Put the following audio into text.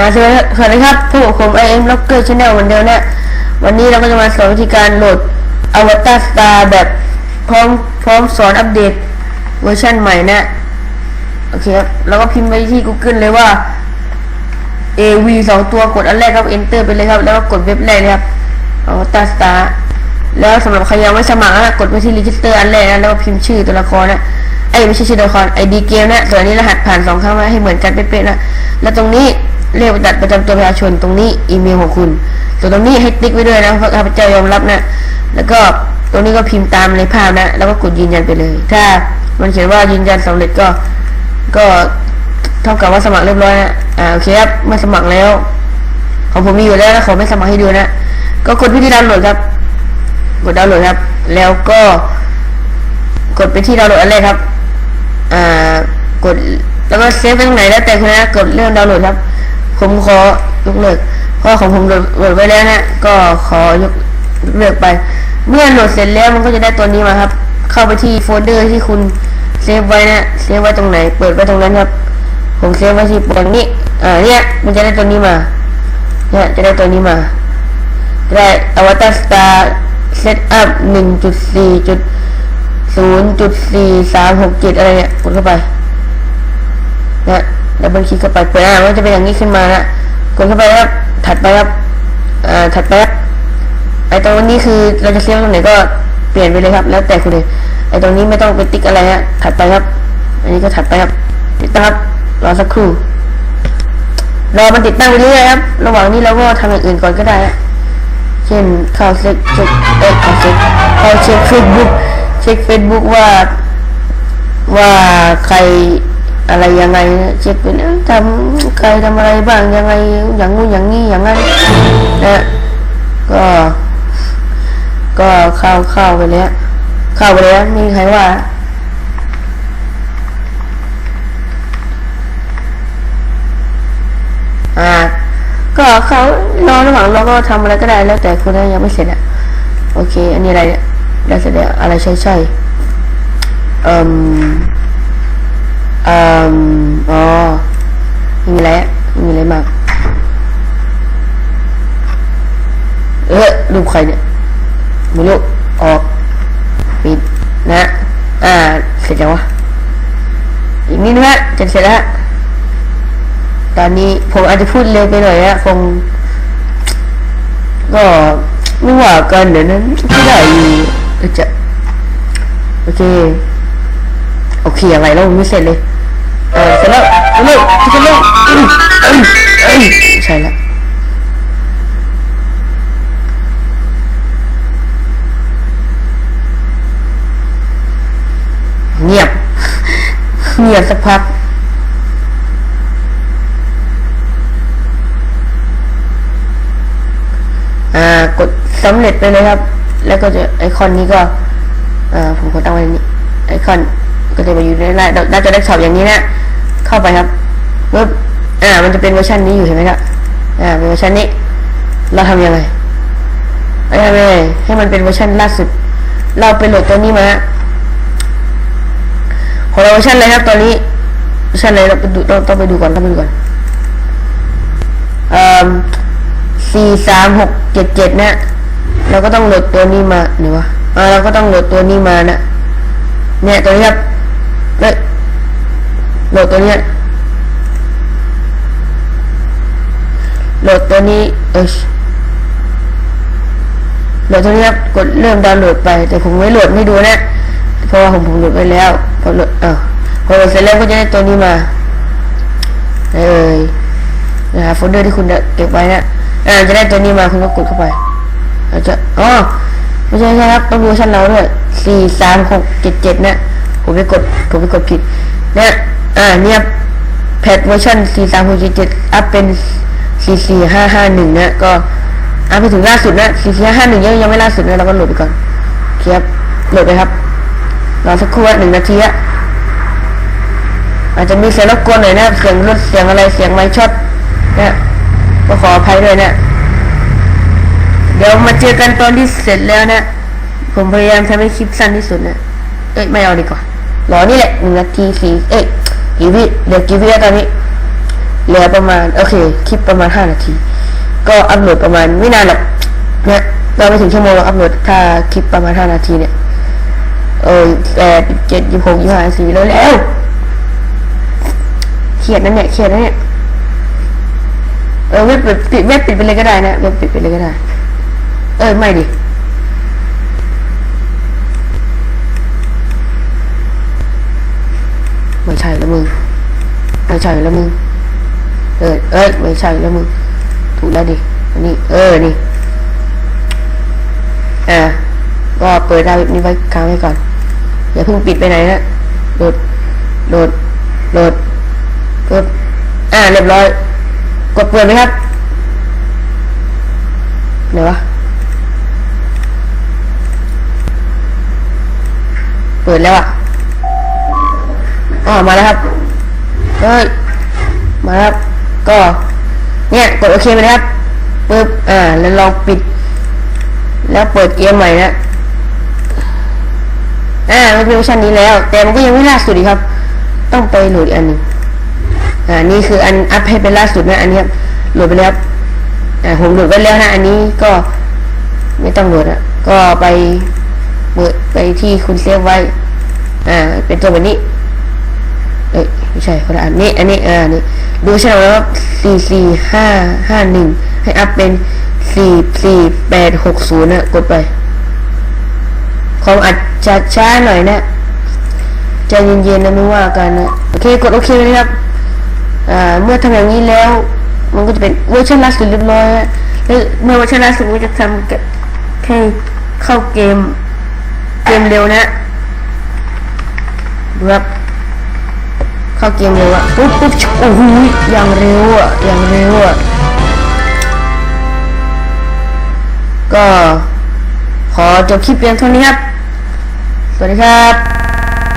อ่าสวัสดีครับพวกผมไอเอ็มล็อกเกอร์ชาแนลเหมือนเดิมนะวันนี้เราก็จะมาสอนวิธีการโหลดอวตารสตาร์แบบพร้อมพร้อมสอนอัปเดตเวอร์ชันใหม่นะโอเคครับแล้วก็พิมพ์ไปที่ Google เลยว่า AV สองตัวกดอันแรกครับ Enter ไปเลยครับ แล้วก็กดเว็บแรกเลยครับอวตารสตาร์แล้วสำหรับใครยังไม่สมัครนะกดไปที่ Register อันแรกนะแล้วก็พิมพ์ชื่อตัวละครนะไอ้ไม่ใช่ชื่อตัวละคร ID เกมนะส่วนนี้รหัสผ่านสองครั้งนะให้เหมือนกันเป๊ะๆนะแล้วตรงนี้ เลขบัตรประจำตัวประชาชนตรงนี้อีเมลของคุณส่วนตรงนี้ให้ติ๊กไว้ด้วยนะเพราะข้าพเจ้ายอมรับนะ แล้วก็ตรงนี้ก็พิมพ์ตามในภาพนะ แล้วก็กดยืนยันไปเลย ถ้ามันเขียนว่ายืนยันสำเร็จก็ ก็เท่ากับว่าสมัครเรียบร้อยนะอ่าโอเคครับเมื่อสมัครแล้ว ของผมมีอยู่แล้วนะขอไม่สมัครให้ดูนะ ก็กดที่ดาวน์โหลดครับ กดดาวน์โหลดครับ แล้วก็กดไปที่ดาวน์โหลดอันแรกครับ อ่ากดแล้วก็เซฟไปตรงไหนแล้วแต่คุณนะกดเรื่องดาวน์โหลดครับ ผมขอยกเลิกเพราะของผมโหลดไว้แล้วนะ ก็ขอยกเลิกไป เมื่อโหลดเสร็จแล้วมันก็จะได้ตัวนี้มาครับ เข้าไปที่โฟลเดอร์ที่คุณเซฟไว้นะเซฟไว้ตรงไหน เปิดไว้ตรงนั้นครับ ผมเซฟไว้ที่ตรงนี้อ่าเนี่ยมันจะได้ตัวนี้มาเนี่ยจะได้ตัวนี้มาได้ Avatar Star Setup 1.4. ศูนย์จุดสี่สามหกเจ็ดอะไรเนี่ยกดเข้าไปนะ ดับเบิลคลิกเข้าไปเปิดอ่ามันจะเป็นอย่างนี้ขึ้นมานะกดเข้าไปครับถัดไปครับอ่าถัดไปครับไอตรงนี้คือเราจะเซฟตรงไหนก็เปลี่ยนไปเลยครับ แล้วแต่คุณเลยไอตรงนี้ไม่ต้องไปติ๊กอะไรฮะถัดไปครับ อันนี้ก็ถัดไปครับติดตั้งครับรอสักครู่รอมันติดตั้งไปเรื่อยครับระหว่างนี้เราก็ทำอย่างอื่นก่อนก็ได้ฮะเช่นเข้าเช็คเช็คเอ้ยเข้าเช็คเข้าเช็คเฟซบุ๊กเช็คเฟซบุ๊กว่าว่าใคร อะไรยังไงเช็คเป็นเอ้ยทำใครทำอะไรบ้างยังไงอย่างงู้อย่างนี้อย่างนั้นนะก็ ก็เข้าเข้าไปแล้วเข้าไปแล้วมีใครว่าอ่าก็เขารอระหว่างเราก็ทำอะไรก็ได้แล้วแต่คุณนยังไม่เสร็จอะโอเค อันนี้อะไรเนี่ยได้เสร็จแล้วอะไรใช่ใช่เอ่ม เอ่มอ๋อ มีอะไรมีอะไรมาก เออรูปใครเนี่ยไม่รู้ออกปิดนะ อ่า เสร็จแล้ววะ อีกนิดนึงฮะจะเสร็จแล้วฮะตอนนี้ผมอาจจะพูดเร็วไปหน่อยนะคง ก็ไม่ว่ากันเดี๋ยวนั้นก็ได้อยู่เออจะ โอเค โอเคอะไรแล้วไม่เสร็จเลย เออเสร็จแล้วเสร็จแล้วเสร็จแล้วใช่แล้วเงียบ เงียบสักพักอ่ากดสำเร็จไปเลยครับ แล้วก็จะไอคอนนี้ก็อ่าผมกดตั้งไว้นี่ไอคอน ก็จะมาอยู่ในหน้าหน้าจอเดสก์ท็อปอย่างนี้นะ เข้าไปครับปึ๊บอ่า มันจะเป็นเวอร์ชันนี้อยู่เห็นไหมครับ อ่า เป็นเวอร์ชันนี้ เราทำยังไงเราทำยังไงให้มันเป็นเวอร์ชันล่าสุด เราไปโหลดตัวนี้มาของเราเวอร์ชันอะไรครับตอนนี้เวอร์ชันอะไรเราไปดูต้องต้องไปดูก่อนต้องไปดูก่อนอ่าสี่สามหกเจ็ดเจ็ดนะเราก็ต้องโหลดตัวนี้มาหรือวะอ่าเราก็ต้องโหลดตัวนี้มานะเนี่ยตัวนี้ครับ เอ้ยโหลดตัวเนี้ยโหลดตัวนี้เอยโหลดตัวนี้ครับกดเริ่มดาวน์โหลดไป แต่ผมไม่โหลดให้ดูนะเพราะว่าผมผมโหลดไปแล้วพอโหลดเอ้าวพอโหลดเสร็จแล้วก็จะได้ตัวนี้มาเอ้ยนะฮะโฟลเดอร์ที่คุณเก็บไว้นะอ่าจะได้ตัวนี้มาคุณก็กดเข้าไปอาจจะอ๋อไม่ใช่ครับต้องดูชั้นเราด้วยสี่สามหกเจ็ดเจ็ดนะ ผมไปกด ผมไปกดผิดเนี่ยอ่าเนี่ยแพทเวอร์ชันสี่สามหกเจ็ดอัพเป็นสี่สี่ห้าห้าหนึ่งนะก็อัพไปถึงล่าสุดนะสี่สี่ห้าหนึ่งยังยังไม่ล่าสุดนะเราก็โหลดไปก่อนครับโหลดไปครับรอสักครู่หนึ่งนาทีอะอาจจะมีเสียงรบกวนหน่อยนะเสียงรถเสียงอะไรเสียงไม้ช็อตนะก็ขออภัยด้วยนะเดี๋ยวมาเจอกันตอนที่เสร็จแล้วนะ ผมพยายามทำให้คลิปสั้นที่สุดนะ เอ้ย ไม่เอาดีกว่า รอนี่แหละหนึ่งนาทีสี่เอ้ยกี่วิเดี๋ยวกี่วิแล้วตอนนี้เหลือประมาณโอเคคลิปประมาณ5นาที ก็อัพโหลดประมาณไม่นานหรอกนะเราไม่ถึงชั่วโมงเราอัพโหลดถ้าคลิปประมาณ5นาทีเนี่ยเออแปดเจ็ดยี่หกยี่ห้าสี่แล้วแล้วเครียดนั่นเนี่ยเครียดนั่นเนี่ยเออเว็บปิดปิดเว็บปิดไปเลยก็ได้นะเว็บปิดไปเลยก็ได้ เออไม่ดิ ไม่ใช่แล้วมึง ไม่ใช่แล้วมึง เออเอ้ยไม่ใช่แล้วมึง ถูกแล้วดิ อันนี้ เออ นี่ อ่า ก็เปิดไดาวเว็บนี้ไว้ค้างไว้ก่อน อย่าเพิ่งปิดไปไหนนะโหลดโหลดโหลดปึ๊บอ่า เรียบร้อย กดเปิดไหมครับไหนวะ เปิดแล้วอะ อ่ามาแล้วครับเฮ้ยมาแล้วครับ ก็ เนี่ย กดโอเคไปนะครับปึ๊บอ่า แล้วลองปิด แล้วเปิดเกมใหม่นะอ่ามันเป็นเวอร์ชันนี้แล้ว แต่มันก็ยังไม่ล่าสุดอีครับ ต้องไปโหลดอันนึ่งอ่า นี่คืออันอัพให้เป็นล่าสุดนะ อันนี้ครับ โหลดไปแล้วอ่า ผมโหลดไว้แล้วนะ อันนี้ก็ไม่ต้องโหลดอะก็ไปเปิดไปที่คุณเซฟไว้ อ่า เป็นตัวแบบนี้ ไม่ใช่คนละอันนี้อันนี้อ่านี่ดูช่องแล้วสี่สี่ห้าห้าหนึ่งให้อัพเป็นสี่สี่แปดหกศูนย์นะกดไปความอัดจะช้าหน่อยนะใจเย็นๆนะไม่ว่ากันนะโอเคกดโอเคเลยครับอ่าเมื่อทำอย่างนี้แล้ว มันก็จะเป็นเวอร์ชันล่าสุดเรียบร้อยแล้วเมื่อเวอร์ชันล่าสุดมันก็จะทำกับให้เข้าเกมเกมเร็วนะดูครับ เข้าเกมเร็วอะปุ๊บปุ๊บโอ้โหอย่างเร็วอะอย่างเร็วอะก็ขอจบคลิปเพียงเท่านี้ครับ สวัสดีครับ